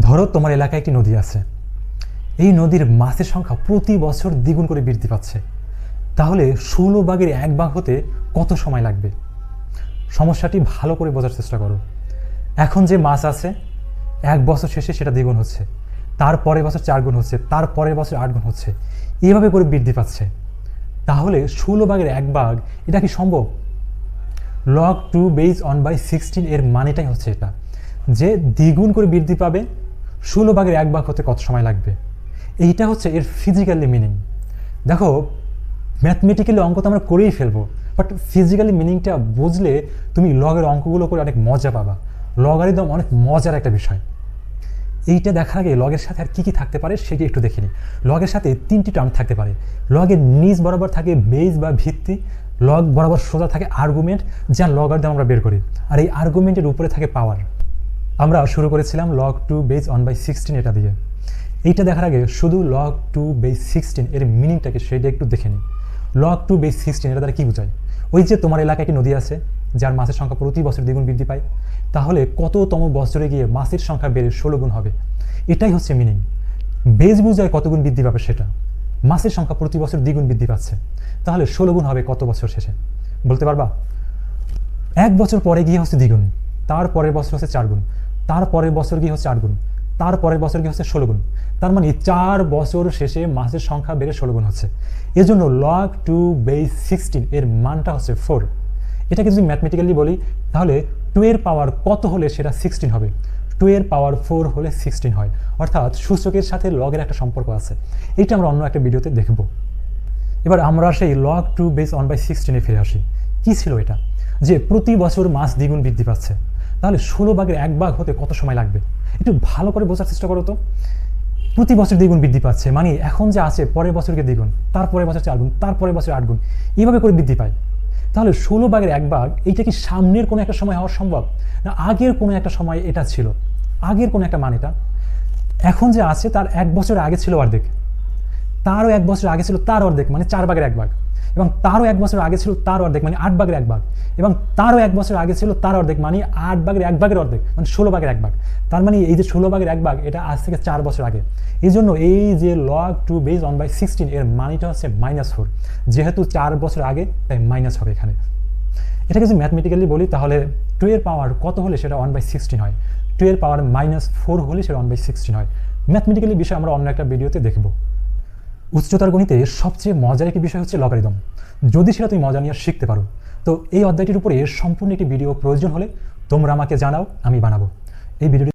ধরো তোমার এলাকায় একটি নদী আছে। এই নদীর মাছের সংখ্যা প্রতি বছর দ্বিগুণ করে বৃদ্ধি পাচ্ছে। তাহলে ষোলো ভাগের এক ভাগ হতে কত সময় লাগবে? সমস্যাটি ভালো করে বোঝার চেষ্টা করো। এখন যে মাছ আছে, এক বছর শেষে সেটা দ্বিগুণ হচ্ছে। তার পরের বছর চার গুণ হচ্ছে, তার পরের বছর আট গুণ হচ্ছে। এভাবে করে বৃদ্ধি পাচ্ছে। তাহলে ষোলো ভাগের এক ভাগ এটা কি সম্ভব? Log two base one by sixteen এর মানেটাই হচ্ছে এটা। যে দ্বিগুণ করে বৃদ্ধি পাবে ষোলো ভাগের এক ভাগ হতে কত সময় লাগবে? এইটা হচ্ছে এর ফিজিক্যালি মিনিং দেখো ম্যাথমেটিক্যালি অঙ্ক তো আমরা করেই ফেলব বাট ফিজিক্যালি মিনিংটা বুঝলে তুমি লগের অঙ্কগুলো করে অনেক মজা পাবা। লগারিদম অনেক মজার একটা বিষয়। এইটা দেখার আগে লগের সাথে আর কী কী থাকতে পারে সেটি একটু দেখে নিই। লগের সাথে তিনটি টার্ম থাকতে পারে। লগের নিজ বরাবর থাকে বেজ বা ভিত্তি লগ বরাবর সোজা থাকে আর্গুমেন্ট যা লগার দাম আমরা বের করি। আর এই আর্গুমেন্টের উপরে থাকে পাওয়ার আমরা শুরু করেছিলাম log two base one by sixteen এটা দিয়ে। এইটা দেখার আগে শুধু লগ টু বেজ সিক্সটিন এর মিনিংটাকে সেটা একটু দেখে নিই। লগ টু বেজ সিক্সটিন এটা দ্বারা কী বোঝায়? ওই যে তোমার এলাকায় একটি নদী আছে, যার মাছের সংখ্যা প্রতি বছর দ্বিগুণ বৃদ্ধি পায়, তাহলে কততম বছরে গিয়ে মাছের সংখ্যা বেড়ে ষোলো গুণ হবে? এটাই হচ্ছে মিনিং বেজ বুঝায় কত গুণ বৃদ্ধি পাবে সেটা। মাছের সংখ্যা প্রতি বছর দ্বিগুণ বৃদ্ধি পাচ্ছে। তাহলে ষোলো গুণ হবে কত বছর শেষে? বলতে পারবা? এক বছর পরে গিয়ে হচ্ছে দ্বিগুণ। তার পরের বছর হচ্ছে চার গুণ। তার পরের বছর গিয়ে হচ্ছে আট গুণ। তার পরের বছর গিয়ে হচ্ছে ষোলো গুণ। তার মানে চার বছর শেষে মাসের সংখ্যা বেড়ে ষোলো গুণ হচ্ছে। এজন্য লগ টু বেস সিক্সটিন এর মানটা হচ্ছে ফোর এটাকে যদি ম্যাথমেটিক্যালি বলি, তাহলে টু এর পাওয়ার কত হলে সেটা সিক্সটিন হবে? টু এর পাওয়ার ফোর হলে সিক্সটিন হয়। অর্থাৎ সূচকের সাথে লগের একটা সম্পর্ক আছে। এটা আমরা অন্য একটা ভিডিওতে দেখব। এবার আমরা সেই log two base one by সিক্সটিনে ফিরে আসি। কী ছিল এটা? যে প্রতি বছর মাস দ্বিগুণ বৃদ্ধি পাচ্ছে। তাহলে ষোলো ভাগের এক ভাগ হতে কত সময় লাগবে? একটু ভালো করে বোঝার চেষ্টা করো তো। প্রতি বছর দ্বিগুণ বৃদ্ধি পাচ্ছে। মানে এখন যে আছে, পরের বছরকে দ্বিগুণ, তারপরের বছর চার গুণ, তারপরের বছর আট গুণ, এইভাবে করে বৃদ্ধি পায়। তাহলে ষোলো ভাগের এক ভাগ, এইটা কি সামনের কোনো একটা সময় হওয়া সম্ভব? না, আগের কোনো একটা সময় এটা ছিল। আগের কোনো একটা মান এটা এখন যে আছে, তার এক বছর আগে ছিল অর্ধেক। তারও এক বছর আগে ছিল, তার অর্ধেক মানে চার ভাগের এক ভাগ। এবং তারও এক বছর আগে ছিল তার অর্ধেক মানে আট ভাগের এক ভাগ। এবং তারও এক বছর আগে ছিল তার অর্ধেক মানে আট ভাগের এক ভাগের অর্ধেক মানে ষোলো ভাগের এক ভাগ। তার মানে এই যে ষোলো ভাগের এক ভাগ, এটা আজ থেকে চার বছর আগে। এই জন্য এই যে log two base one by sixteen এর মানিটা হচ্ছে মাইনাস ফোর যেহেতু চার বছর আগে, তাই মাইনাস হবে এখানে। এটাকে যদি ম্যাথমেটিক্যালি বলি, তাহলে টু এর পাওয়ার কত হলে সেটা ওয়ান বাই সিক্সটিন হয়? টু এর পাওয়ার মাইনাস ফোর হলে সেটা ওয়ান বাই সিক্সটিন হয়। ম্যাথমেটিক্যালি বিষয় আমরা অন্য একটা ভিডিওতে দেখব। উচ্চতার গণিতে সবচেয়ে মজার একটি বিষয় হচ্ছে লগারিদম যদি সেটা তুমি মজা নিয়ে শিখতে পারো, তো এই অধ্যায়টির উপরে সম্পূর্ণ একটি ভিডিও প্রয়োজন হলে তোমরা আমাকে জানাও, আমি বানাবো। এই ভিডিওটি